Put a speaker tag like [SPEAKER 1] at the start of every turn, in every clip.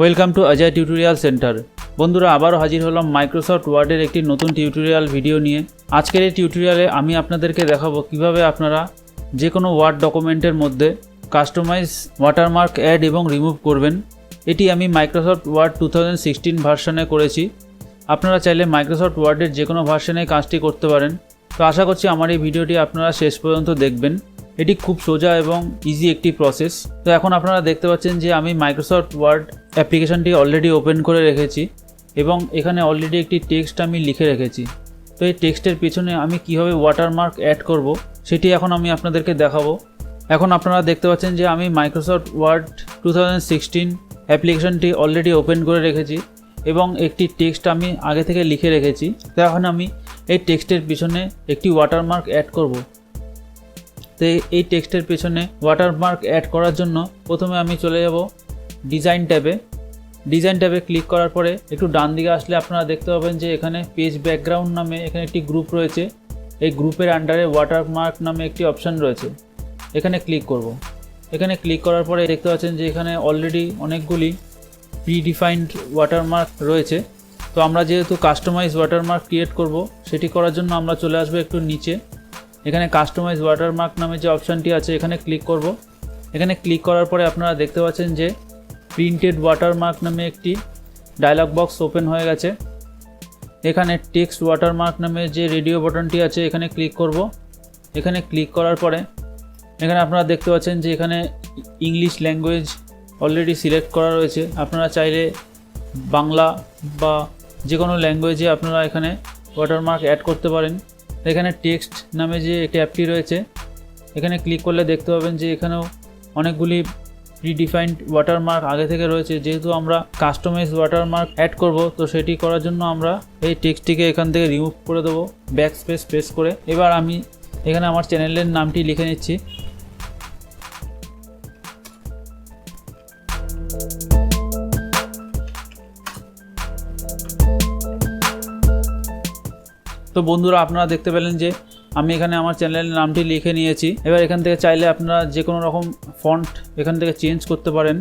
[SPEAKER 1] Welcome to Ajay tutorial centre বন্ধুরা, আবারও হাজির হলাম মাইক্রোসফট ওয়ার্ডের একটি নতুন টিউটোরিয়াল ভিডিও নিয়ে। আজকের এই টিউটোরিয়ালে আমি আপনাদেরকে দেখাবো কীভাবে আপনারা যে কোনো ওয়ার্ড ডকুমেন্টের মধ্যে কাস্টমাইজ ওয়াটারমার্ক অ্যাড এবং রিমুভ করবেন। এটি আমি Microsoft Word two thousand sixteen ভার্সনে করেছি। আপনারা চাইলে মাইক্রোসফট ওয়ার্ডের যে কোনো ভার্সনে কাজটি করতে পারেন। তো আশা করছি আমার এই ভিডিওটি আপনারা শেষ পর্যন্ত দেখবেন। এটি খুব সোজা এবং ইজি একটি প্রসেস তো এখন আপনারা দেখতে পাচ্ছেন যে আমি মাইক্রোসফট ওয়ার্ড অ্যাপ্লিকেশনটি অলরেডি ওপেন করে রেখেছি এবং এখানে অলরেডি একটি টেক্সট আমি লিখে রেখেছি। তো এই টেক্সটের পিছনে আমি কীভাবে ওয়াটারমার্ক অ্যাড করব, সেটি এখন আমি আপনাদেরকে দেখাবো। এখন আপনারা দেখতে পাচ্ছেন যে আমি মাইক্রোসফট ওয়ার্ড টু অ্যাপ্লিকেশনটি অলরেডি ওপেন করে রেখেছি এবং একটি টেক্সট আমি আগে থেকে লিখে রেখেছি। তো এখন আমি এই টেক্সটের পিছনে একটি ওয়াটারমার্ক অ্যাড করব। তো এই টেক্সটের পেছনে ওয়াটারমার্ক অ্যাড করার জন্য প্রথমে আমি চলে যাব ডিজাইন ট্যাবে। ডিজাইন ট্যাবে ক্লিক করার পরে একটু ডান দিকে আসলে আপনারা দেখতে পাবেন যে এখানে পেজ ব্যাকগ্রাউন্ড নামে এখানে একটি গ্রুপ রয়েছে। এই গ্রুপের আন্ডারে ওয়াটারমার্ক নামে একটি অপশান রয়েছে। এখানে ক্লিক করব। এখানে ক্লিক করার পরে দেখতে পাচ্ছেন যে এখানে অলরেডি অনেকগুলি প্রিডিফাইন্ড ওয়াটারমার্ক রয়েছে। তো আমরা যেহেতু কাস্টমাইজ ওয়াটারমার্ক ক্রিয়েট করব, সেটি করার জন্য আমরা চলে আসব একটু নিচে। এখানে কাস্টমাইজ ওয়াটারমার্ক নামে যে অপশানটি আছে, এখানে ক্লিক করব। এখানে ক্লিক করার পরে আপনারা দেখতে পাচ্ছেন যে প্রিন্টেড ওয়াটারমার্ক নামে একটি ডায়লগ বক্স ওপেন হয়ে গেছে। এখানে টেক্সট ওয়াটারমার্ক নামে যে রেডিও বাটনটি আছে, এখানে ক্লিক করব। এখানে ক্লিক করার পরে, এখানে আপনারা দেখতে পাচ্ছেন যে এখানে ইংলিশ ল্যাঙ্গুয়েজ অলরেডি সিলেক্ট করা রয়েছে। আপনারা চাইলে বাংলা বা যে কোনো ল্যাঙ্গুয়েজে আপনারা এখানে ওয়াটারমার্ক অ্যাড করতে পারেন। এখানে টেক্সট নামে যে একটি অ্যাপটি রয়েছে, এখানে ক্লিক করলে দেখতে পাবেন যে এখানেও অনেকগুলি প্রিডিফাইন্ড ওয়াটারমার্ক আগে থেকে রয়েছে। যেহেতু আমরা কাস্টমাইজ ওয়াটারমার্ক অ্যাড করব, তো সেটি করার জন্য আমরা এই টেক্সটটিকে এখান থেকে রিমুভ করে দেবো ব্যাক স্পেস প্রেস করে। এবার আমি এখানে আমার চ্যানেলের নামটি লিখে নিচ্ছি। তো বন্ধুরা, আপনারা দেখতে পেলেন যে আমি এখানে আমার চ্যানেলের নামটি লিখে নিয়েছি। এবার এখান থেকে চাইলে আপনারা যে কোনো রকম ফন্ট এখান থেকে চেঞ্জ করতে পারেন।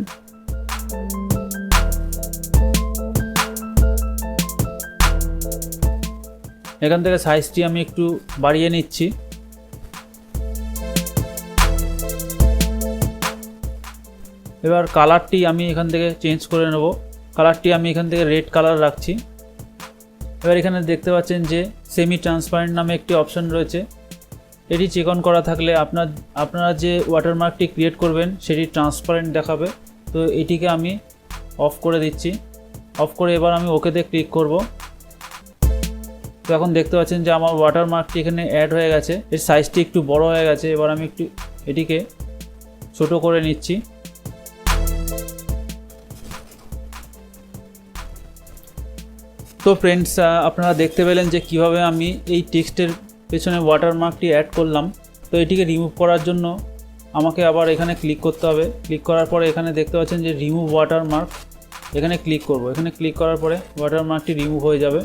[SPEAKER 1] এখান থেকে সাইজটি আমি একটু বাড়িয়ে নিচ্ছি। এবার কালারটি আমি এখান থেকে চেঞ্জ করে নেব। কালারটি আমি এখান থেকে রেড কালার রাখছি। এবার এখানে দেখতে পাচ্ছেন যে সেমি ট্রান্সপারেন্ট নামে একটি অপশন রয়েছে। এটি চেক অন করা থাকলে আপনার, আপনারা যে ওয়াটারমার্কটি ক্রিয়েট করবেন, সেটি ট্রান্সপারেন্ট দেখাবে। তো এটিকে আমি অফ করে দিচ্ছি। অফ করে এবার আমি ওকেতে ক্লিক করব। তো এখন দেখতে পাচ্ছেন যে আমার ওয়াটারমার্কটি এখানে অ্যাড হয়ে গেছে। এর সাইজটি একটু বড় হয়ে গেছে। এবার আমি একটু এটিকে ছোট করে নিচ্ছি। তো ফ্রেন্ডস আপনারা দেখতে পেলেন যে কীভাবে আমি এই টেক্সটের পেছনে ওয়াটারমার্কটি অ্যাড করলাম। তো এটিকে রিমুভ করার জন্য আমাকে আবার এখানে ক্লিক করতে হবে। ক্লিক করার পরে এখানে দেখতে পাচ্ছেন যে রিমুভ ওয়াটারমার্ক এখানে ক্লিক করব। এখানে ক্লিক করার পরে ওয়াটারমার্কটি রিমুভ হয়ে যাবে।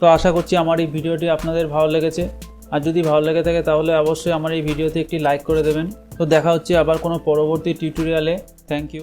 [SPEAKER 1] তো আশা করছি আমার এই ভিডিওটি আপনাদের ভালো লেগেছে। আর যদি ভালো লেগে থাকে তাহলে অবশ্যই আমার এই ভিডিওতে একটি লাইক করে দেবেন। তো দেখা হচ্ছে আবার কোনো পরবর্তী টিউটোরিয়ালে থ্যাংক ইউ